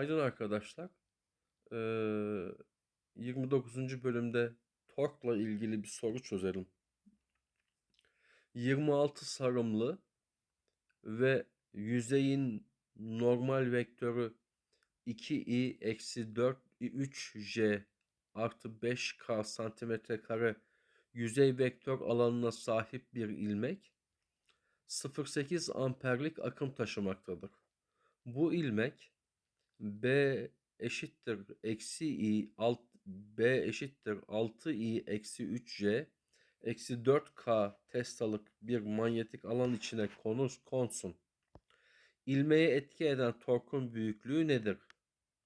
Günaydın arkadaşlar. Ee, 29. bölümde torkla ilgili bir soru çözelim. 26 sarımlı ve yüzeyin normal vektörü 2i eksi 4 3j artı 5k santimetre kare yüzey vektör alanına sahip bir ilmek 0.8 amperlik akım taşımaktadır. Bu ilmek B eşittir eksi i alt B eşittir 6i eksi 3j eksi 4k testalık bir manyetik alan içine konus konsun. İlmeğe etki eden torkun büyüklüğü nedir?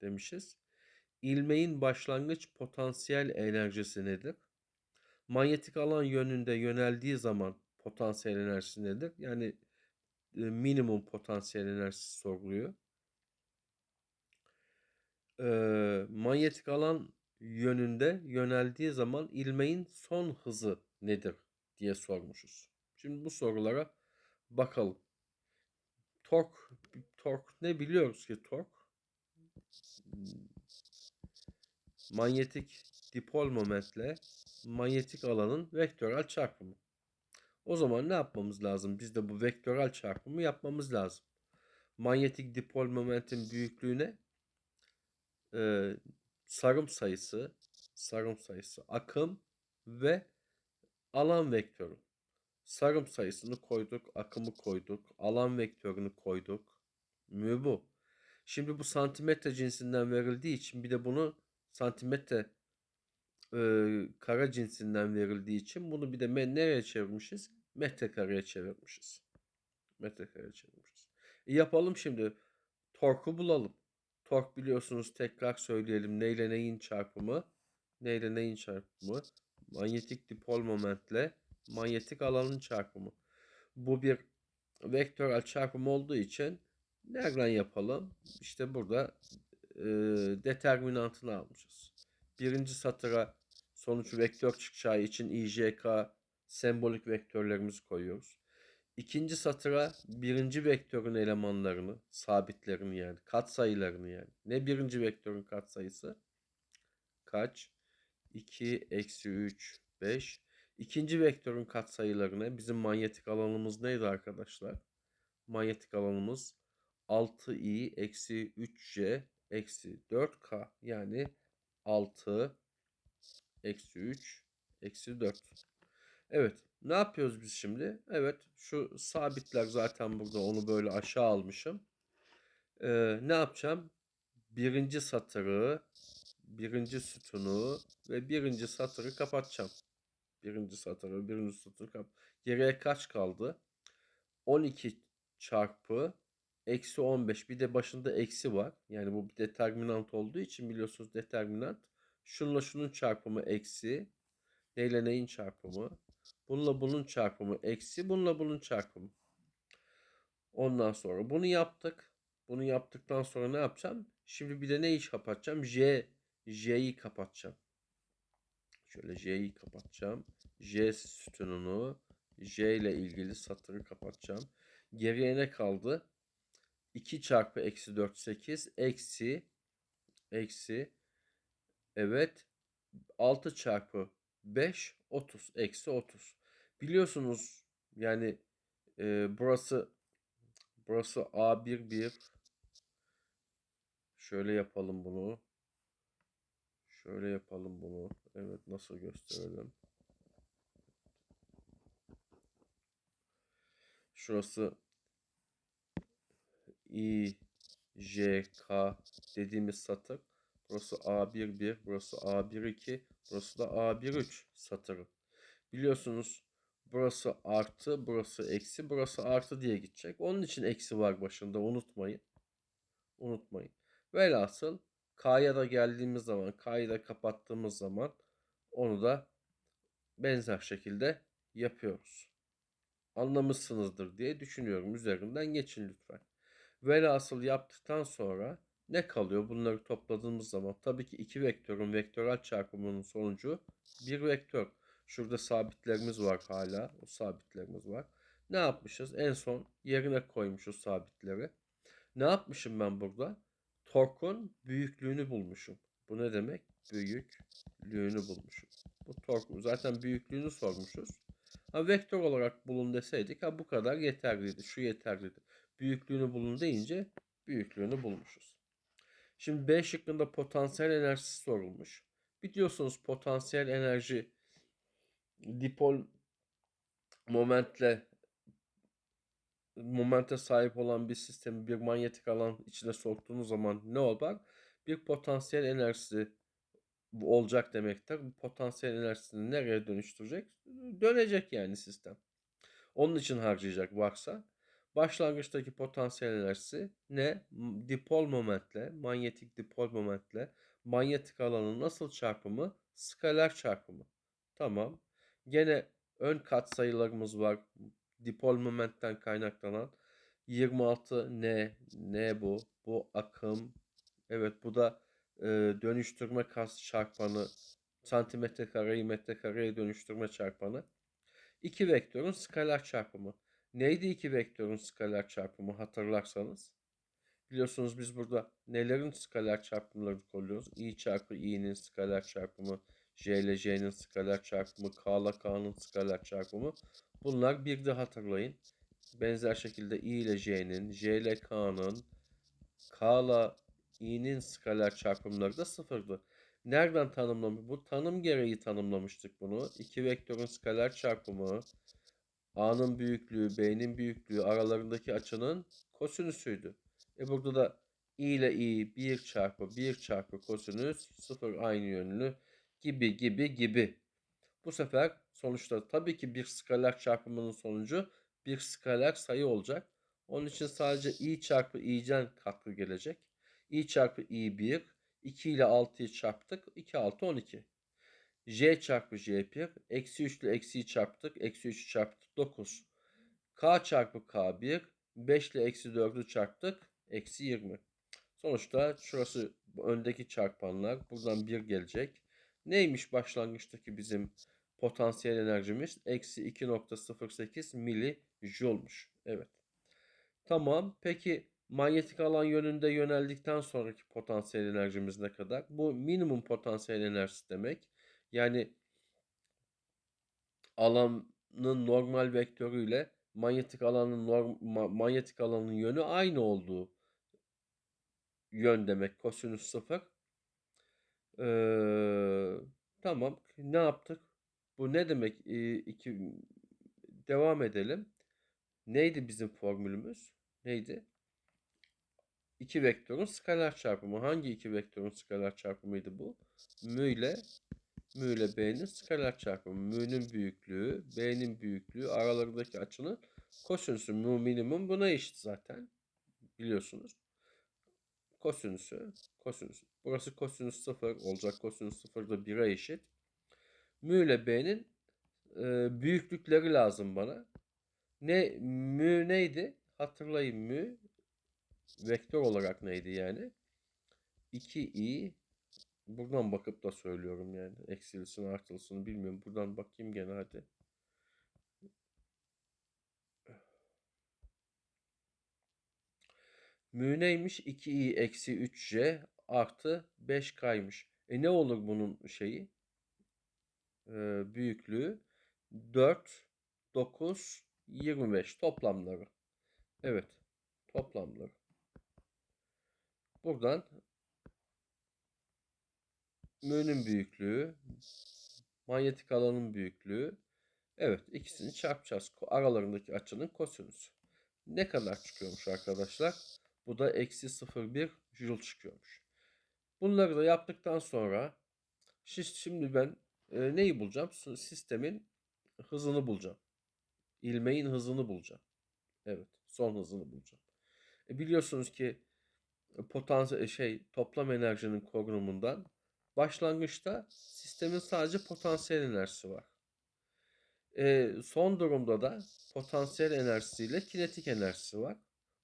demişiz. İlmeğin başlangıç potansiyel enerjisi nedir? Manyetik alan yönünde yöneldiği zaman potansiyel enerjisi nedir? Yani e, minimum potansiyel enerjisi soruluyor e, manyetik alan yönünde yöneldiği zaman ilmeğin son hızı nedir diye sormuşuz. Şimdi bu sorulara bakalım. Tork, tork ne biliyoruz ki tork? Manyetik dipol momentle manyetik alanın vektörel çarpımı. O zaman ne yapmamız lazım? Biz de bu vektörel çarpımı yapmamız lazım. Manyetik dipol momentin büyüklüğüne e, sarım sayısı, sarım sayısı, akım ve alan vektörü. Sarım sayısını koyduk, akımı koyduk, alan vektörünü koyduk. Mü bu. Şimdi bu santimetre cinsinden verildiği için bir de bunu santimetre e, kare cinsinden verildiği için bunu bir de nereye çevirmişiz? Metrekareye çevirmişiz. Metrekareye çevirmişiz. E yapalım şimdi. Torku bulalım. Tork biliyorsunuz tekrar söyleyelim. Neyle neyin çarpımı? Neyle neyin çarpımı? Manyetik dipol momentle manyetik alanın çarpımı. Bu bir vektörel çarpım olduğu için nereden yapalım? İşte burada e, determinantını almışız. Birinci satıra sonuç vektör çıkacağı için IJK sembolik vektörlerimizi koyuyoruz. İkinci satıra birinci vektörün elemanlarını, sabitlerini yani, katsayılarını yani. Ne birinci vektörün katsayısı? Kaç? 2, eksi 3, 5. İkinci vektörün katsayılarını, bizim manyetik alanımız neydi arkadaşlar? Manyetik alanımız 6i eksi 3j eksi 4k yani 6 eksi 3 eksi 4. Evet. Ne yapıyoruz biz şimdi? Evet. Şu sabitler zaten burada. Onu böyle aşağı almışım. Ee, ne yapacağım? Birinci satırı, birinci sütunu ve birinci satırı kapatacağım. Birinci satırı, birinci sütunu kap. Geriye kaç kaldı? 12 çarpı eksi 15. Bir de başında eksi var. Yani bu bir determinant olduğu için biliyorsunuz determinant. Şunla şunun çarpımı eksi. Neyle neyin çarpımı? Bununla bunun çarpımı eksi. Bununla bunun çarpımı. Ondan sonra bunu yaptık. Bunu yaptıktan sonra ne yapacağım? Şimdi bir de ne iş kapatacağım? J, J'yi kapatacağım. Şöyle J'yi kapatacağım. J sütununu J ile ilgili satırı kapatacağım. Geriye ne kaldı? 2 çarpı eksi 4 8 eksi eksi evet 6 çarpı 5 30 eksi 30. Biliyorsunuz yani e, burası burası A1 1 şöyle yapalım bunu. Şöyle yapalım bunu. Evet nasıl gösterelim. Şurası I, J, K dediğimiz satır. Burası A11, burası A12, burası da A13 satırı. Biliyorsunuz burası artı, burası eksi, burası artı diye gidecek. Onun için eksi var başında unutmayın. Unutmayın. Velhasıl K'ya da geldiğimiz zaman, K'yı da kapattığımız zaman onu da benzer şekilde yapıyoruz. Anlamışsınızdır diye düşünüyorum. Üzerinden geçin lütfen. Velhasıl yaptıktan sonra ne kalıyor? Bunları topladığımız zaman tabii ki iki vektörün vektörel çarpımının sonucu bir vektör. Şurada sabitlerimiz var hala. O sabitlerimiz var. Ne yapmışız? En son yerine koymuşuz sabitleri. Ne yapmışım ben burada? torkun büyüklüğünü bulmuşum. Bu ne demek? Büyüklüğünü bulmuşum. Bu tork zaten büyüklüğünü sormuşuz. Ha vektör olarak bulun deseydik ha bu kadar yeterliydi. Şu yeterliydi. Büyüklüğünü bulun deyince büyüklüğünü bulmuşuz. Şimdi B şıkkında potansiyel enerjisi sorulmuş. Biliyorsunuz potansiyel enerji dipol momentle momente sahip olan bir sistemi bir manyetik alan içine soktuğunuz zaman ne olur? Bir potansiyel enerjisi olacak demektir. Bu potansiyel enerjisini nereye dönüştürecek? Dönecek yani sistem. Onun için harcayacak varsa. Başlangıçtaki potansiyel enerjisi ne? Dipol momentle, manyetik dipol momentle manyetik alanın nasıl çarpımı? Skaler çarpımı. Tamam. Gene ön katsayılarımız var. Dipol momentten kaynaklanan 26 ne? Ne bu? Bu akım. Evet bu da e, dönüştürme kas çarpanı. Santimetre kareyi metre kareye dönüştürme çarpanı. İki vektörün skaler çarpımı. Neydi iki vektörün skaler çarpımı hatırlarsanız? Biliyorsunuz biz burada nelerin skaler çarpımlarını koyuyoruz? i çarpı i'nin skaler çarpımı, j ile j'nin skaler çarpımı, k ile k'nın skaler çarpımı. Bunlar bir de hatırlayın. Benzer şekilde i ile j'nin, j ile k'nın, k ile i'nin skaler çarpımları da sıfırdı. Nereden tanımlamış? Bu tanım gereği tanımlamıştık bunu. İki vektörün skaler çarpımı, a'nın büyüklüğü, b'nin büyüklüğü aralarındaki açının kosinüsüydü. E burada da i ile i 1 çarpı 1 çarpı kosinüs 0 aynı yönlü gibi gibi gibi. Bu sefer sonuçta tabii ki bir skaler çarpımının sonucu bir skaler sayı olacak. Onun için sadece i çarpı i'den katkı gelecek. i çarpı i 1. 2 ile 6'yı çarptık. 2 6 12. j çarpı j1. Eksi 3 ile eksiyi çarptık. Eksi 3'ü çarptık. 9. k çarpı k1. 5 ile eksi 4'ü çarptık. Eksi 20. Sonuçta şurası öndeki çarpanlar. Buradan 1 gelecek. Neymiş başlangıçtaki bizim potansiyel enerjimiz? Eksi 2.08 milijulmuş. Evet. Tamam. Peki manyetik alan yönünde yöneldikten sonraki potansiyel enerjimiz ne kadar? Bu minimum potansiyel enerjisi demek. Yani alanın normal vektörüyle manyetik alanın norm, manyetik alanın yönü aynı olduğu yön demek. Kosinüs 0. Ee, tamam. Ne yaptık? Bu ne demek? Ee, iki, devam edelim. Neydi bizim formülümüz? Neydi? İki vektörün skaler çarpımı. Hangi iki vektörün skaler çarpımıydı bu? Mü ile mü ile b'nin skaler çarpımı. Mü'nün büyüklüğü, b'nin büyüklüğü, aralarındaki açının kosinüsü. Mü minimum buna eşit zaten. Biliyorsunuz. Kosinüsü, kosinüs. Burası kosinüs 0 olacak. Kosinüs 0 da 1'e eşit. Mü ile b'nin e, büyüklükleri lazım bana. Ne mü neydi? Hatırlayın mü vektör olarak neydi yani? 2i buradan bakıp da söylüyorum yani. Eksilisini artılısını bilmiyorum. Buradan bakayım gene hadi. Mü neymiş? 2i eksi 3j artı 5k'ymış. E ne olur bunun şeyi? Ee, büyüklüğü 4, 9, 25 toplamları. Evet. Toplamları. Buradan mü'nün büyüklüğü, manyetik alanın büyüklüğü. Evet ikisini çarpacağız. Aralarındaki açının kosinüsü. Ne kadar çıkıyormuş arkadaşlar? Bu da eksi 0,1 joule çıkıyormuş. Bunları da yaptıktan sonra şimdi ben e, neyi bulacağım? Sistemin hızını bulacağım. İlmeğin hızını bulacağım. Evet son hızını bulacağım. E, biliyorsunuz ki potansiyel şey toplam enerjinin korunumundan başlangıçta sistemin sadece potansiyel enerjisi var. E, son durumda da potansiyel enerjisiyle kinetik enerjisi var.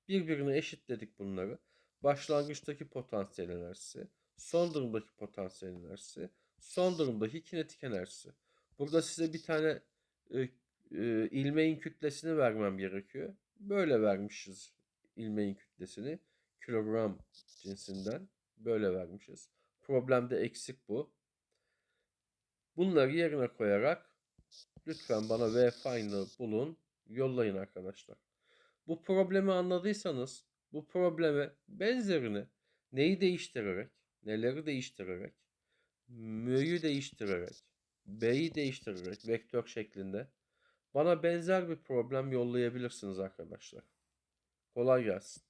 Birbirine eşitledik bunları. Başlangıçtaki potansiyel enerjisi, son durumdaki potansiyel enerjisi, son durumdaki kinetik enerjisi. Burada size bir tane e, e, ilmeğin kütlesini vermem gerekiyor. Böyle vermişiz ilmeğin kütlesini. kilogram cinsinden böyle vermişiz. Problemde eksik bu. Bunları yerine koyarak lütfen bana V fine'ı bulun, yollayın arkadaşlar. Bu problemi anladıysanız bu probleme benzerini neyi değiştirerek, neleri değiştirerek, mü'yü değiştirerek, b'yi değiştirerek vektör şeklinde bana benzer bir problem yollayabilirsiniz arkadaşlar. Kolay gelsin.